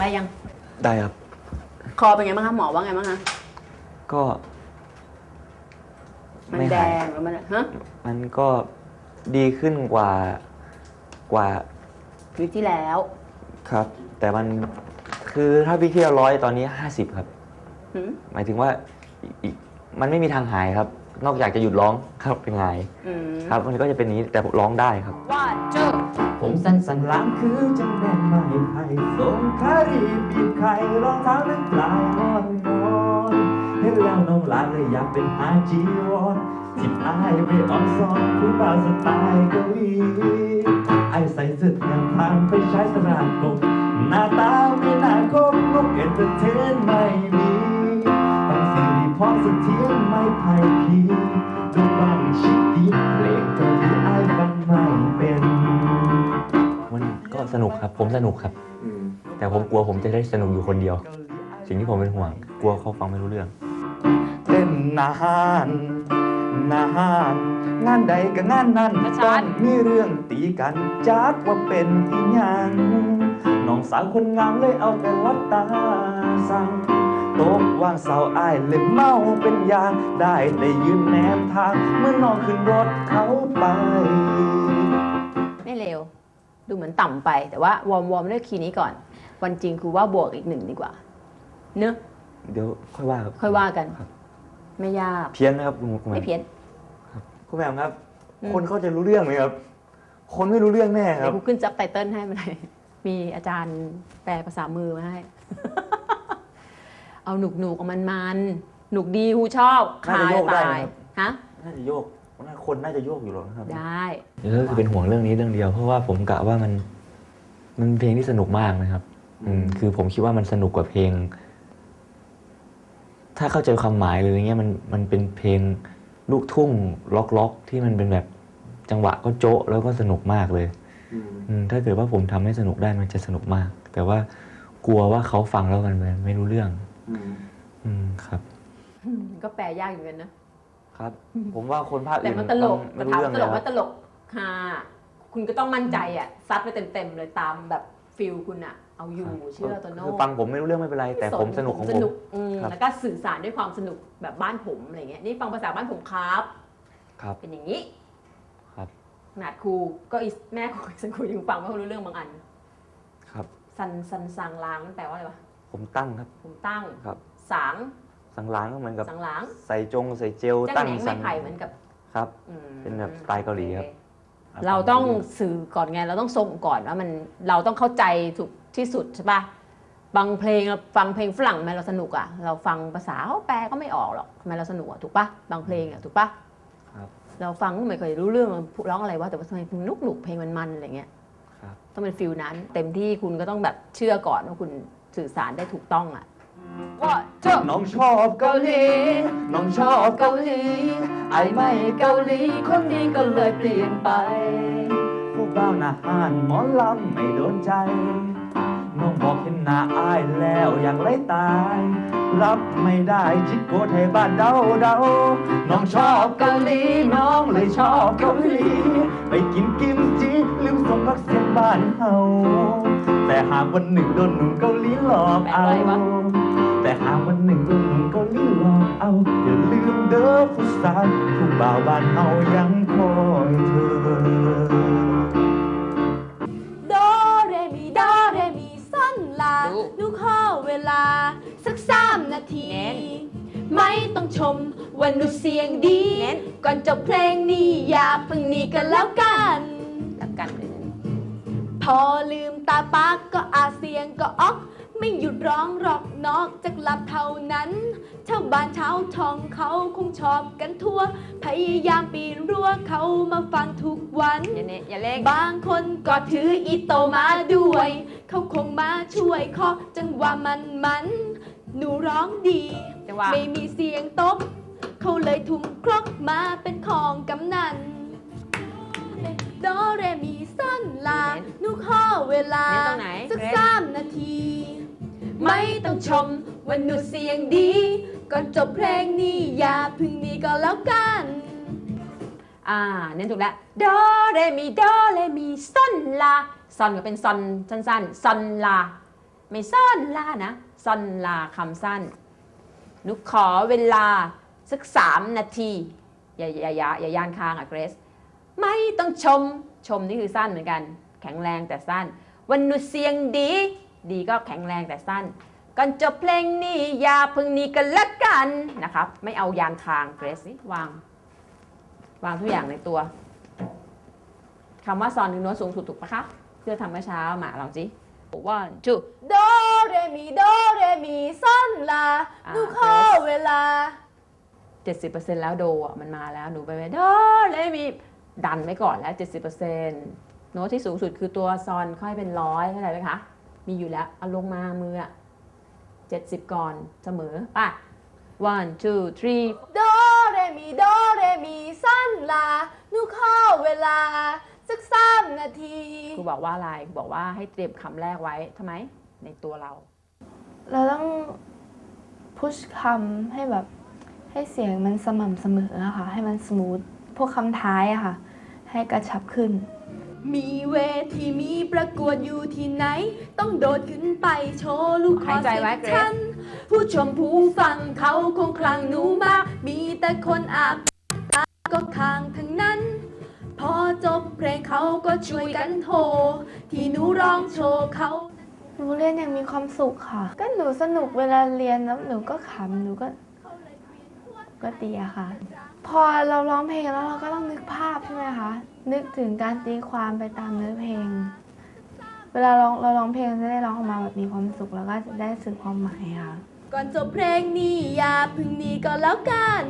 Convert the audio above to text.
ได้ยัง ได้ครับ คอเป็นไงบ้างคะหมอว่าไงบ้างคะก็ มันไม่แดหาย งหรือมันฮะมันก็ดีขึ้นกว่ากว่าวีคที่แล้ว ครับ แต่มันคือถ้าวิกที่เราร้อยตอนนี้ 50 ครับ หืมหมายถึงว่าอีกอีกมันไม่มีทางหายครับ นอกจากจะหยุดร้องครับเป็นไงอืม ครับ มันก็จะเป็นอย่างนี้แต่ผมร้องได้ครับว่าเจอ ผมสั้นสันหลังคือจังแม่นไม่ไผ่ส่งคารีบหยิบไข่รองเท้านั้นปลายนอนนอนเห็นแล้วน้องหลานเลยอยากเป็นอาจีวอนจิบอายไปออนซอนผู้บ่าวสไตล์เกาหลีไอใส่เสื้อแขนทางไปใช้สรานกบหน้าตาไม่น่าคบนกเอ็นเตอร์เทนไม่มีต้องสิริพรเสถียรไม่ไผ่พีดู ครับ ผมสนุกครับแต่ผมกลัวผมจะได้สนุกอยู่คนเดียว สิ่งที่ผมเป็นห่วง กลัวเขาฟังไม่รู้เรื่อง เต้นนานนานงานใดก็งานนั้นชัต้อดงมีเรื่องตีกันจักว่าเป็นอีหยังน้องสาวคนงามเลยเอาแต่ลับตาสั่งตกวางเสาอ้ายเลยเมาเป็นยาง ได้แต่ยืนแนมทาง เมื่อน้องขึ้นรถเขาไป ไม่เร็ว ดูเหมือนต่ำไป แต่ว่าวอร์มวอร์มด้วยคีย์นี้ก่อน วันจริงคือว่าบวกอีกหนึ่งดีกว่า เนอะเดี๋ยวค่อยว่าครับค่อยว่ากันครับไม่ยากเพี้ยนนะครับคุณคุณแหม่ไม่มเพี้ยนคุณแหม่มครับ อืม คนเขาจะรู้เรื่องไหมครับ คนไม่รู้เรื่องแน่คเดี๋รัยบ วกูขึ้นจับไตเติ้ลให้มาเลยมีอาจารย์แปลภาษามือมาให้ เอาหนุกหนุกๆเอามันมันๆหนุกดีฮูชอบน่าจะโยกได้ตายนะครับ ฮะ น่าจะโยกน่า คนน่าจะโยกอยู่หรอกนะครับได้เดี๋ยวก็คือเป็นห่วงเรื่องนี้เรื่องเดียว เพราะว่าผมกะว่ามัน มันเป็นเพลงที่สนุกมากนะครับ อืมคือผมคิดว่ามันสนุกกว่าเพลง ถ้าเข้าใจความหมายเลยเงี้ยมันมันเป็นเพลงลูกทุ่งล็อกล็อกๆที่มันเป็นแบบจังหวะก็โจ๊ะแล้วก็สนุกมากเลยอืมถ้าเกิดว่าผมทำให้สนุกได้มันจะสนุกมาก แต่ว่ากลัวว่าเขาฟังแล้วมันไม่รู้เรื่อง อืมครับก็แปลยากอยู่กันนะ ครับ ผมว่าคนภาคแต่อื่นมันตลกไม่แต่รู้ถามเรื่องว่าตลกเลยว่าตลกฮาคุณก็ต้องมั่นใจอะซัดไปเต็มๆเลยตามแบบฟิลคุณอะ เอาอยู่เชื่อโตัวโน้คือฟังผมไม่รู้เรื่องไม่เป็นไร แต่ผมสนุกของสผมนุกอืมครับ แล้วก็สื่อสารด้วยความสนุกแบบบ้านผมอะไรเงี้ยนี่ฟังภาษาบ้านผมครับ ครับ เป็นอย่างนี้ครับ ขนาดครูก็อีแม่ครูสันครูยังฟังไม่รู้เรื่องบางอันครับ ซันซันสังล้างมันแปลว่าอะไรวะผมตั้งครับ ผมตั้งครับ สาง สังล้างก็เหมือนกับสังล้างใส่จงใส่เจลจ้าตั้งแหนงสัไม้งไผ่เหมือนกับครับ อืมเป็นแบบสไตล์เกาหลีครับ โอเคเราต้องสื่อก่อนไง เราต้องส่งก่อนว่ามันเราต้องเข้าใจถูกที่สุดใช่ปะบางเพลงเราฟังเพลงฝรั่งทำไมเราสนุกอะ เราฟังภาษาเขาแปลก็ไม่ออกหรอกทำไมเราสนุกอะถูกปะบางเพลงอะถูกปะครับเราฟังก็ไม่เคยรู้เรื่องมันร้องอะไรวะแต่ว่าทำไมนุกหนุกๆเพลงมันมันๆอะไรเงี้ยครับ ต้องเป็นฟิลนั้น เต็มที่คุณก็ต้องแบบเชื่อก่อนว่าคุณสื่อสารได้ถูกต้องอะ ว่าเจ้าน้องชอบเกาหลี น้องชอบเกาหลี ไอไม่เกาหลี คนนี้ก็เลยเปลี่ยนไป ผู้เบ้าหน้าห้านหมอลำไม่โดนใจ น้องบอกเห็นหน้าอายแล้วอยากไล่ตาย รับไม่ได้จิกโกไทยบ้านเดาเดาน้องชอบเกาหลี น้องเลยชอบเกาหลี ไปกินกิมจิลืมส่งพักเสียงบ้านเฮาแต่หากวันหนึ่งโดนหนุ่มเกาหลีหลอกเอาแปลว่าอะไรวะแต่หากวันหนึ่งโดนหนุ่มเกาหลีหลอกเอา อย่าลืมเด้อผู้สาวผู้บ่าวบ้านเฮายังคอยเธอโดเรมีโดเรมีส้นลาดู หนูขอเวลา สักสามนาทีเน้นไม่ต้องชมว่าหนูเสียงดีเน้นก่อนจบเพลงนี้อย่าเพิ่งหนีกันแล้วกัน แล้วกันเลย พอลืมตาปากก็อาเสียงก็ออก ไม่หยุดร้องหรอก นอกจากหลับเท่านั้นชาวบ้านชาวทองเขาคงชอบกันทั่ว พยายามปีนรั้วเขามาฟังทุกวันอย่าเน้นอย่าเล่งบางคนก็ถืออีโตมาด้วย เขาคงมาช่วยเคาะจังหวะมันมันๆหนูร้องดี จังหวะไม่มีเสียงตบเขาเลยทุ่มครกมาเป็นของกำนันโดเรมีส้นลาหนูขอเวลาเน้นตรงไหนสักเกรซสามนาที ไม่ต้องชมว่าหนูเสียงดี ก่อนจบเพลงนี้อย่าเพึ่งหนี้ก็แล้วกัน อ่าเน้นถูกแล้วโดเรมีโดเรมีซอนลาซอนก็เป็นซอนสั้นๆซอนลา ไม่ซอนลานะซอนลาคำสั้นหนูขอเวลาสักสามนาที อย่าอย่าอย่าอย่าย่านค้างอะเกรซไม่ต้องชมชมนี่คือสั้นเหมือนกัน แข็งแรงแต่สั้น วันหนูเสียงดี ดีก็แข็งแรงแต่สั้นก่อนจบเพลงนี้อย่าเพึ่งหนี้กันละกันนะครับไม่เอายานทางเกรซนี่วาง วางทุกอย่างในตัวคำว่าซอนคือโน้ตสูงสุดถูกปะคะเพื่อทำเมื่อเช้ามาลองสิ one two โดเรมีโดเรมีซ่อนลาอ่าหนูขอเวลา 70%แล้วโดอะมันมาแล้วหนูไปไปโดเลมีดันไว้ก่อนแล้ว 70%โน้ตที่สูงสุดคือตัวซอนค่อยเป็นร้อยเข้าใจไหมคะ มีอยู่แล้ว เอาลงมามืออะ70ก่อนเสมอป่ะ one two three โดเรมีโดเรมีซ่อนลาหนูขอเวลา สักสามนาที ครูบอกว่าอะไรครูบอกว่าให้เตรียมคำแรกไว้ทำไม ในตัวเรา เราต้องพุชคำให้แบบให้เสียงมันสม่ำเสมออะค่ะ ให้มันสมูท พวกคำท้ายอะค่ะ ให้กระชับขึ้น มีเวทีมีประกวดอยู่ที่ไหน ต้องโดดขึ้นไปโชว์ลูกคอหายใจไว้เสียงฉัน ผู้ชมผู้ฟังเขาคงคลังหนูมาก มีแต่คนอาบตาก็ค้างทั้งนั้น พอจบเพลงเขาก็ช่วยกันโทรที่หนูร้องโชว์เขา หนูเรียนอย่างมีความสุขค่ะ ก็หนูสนุกเวลาเรียนแล้วหนูก็ขำหนูก็ก็ดีอะค่ะ พอเราร้องเพลงแล้วเราก็ต้องนึกภาพใช่ไหมคะ นึกถึงการตีความไปตามเนื้อเพลง เวลาร้องเราร้องเพลงจะได้ร้องออกมาแบบมีความสุขแล้วก็จะได้สื่อความหมายค่ะ ก่อนจบเพลงนี้อย่าเพึ่งหนี้ก็แล้วกัน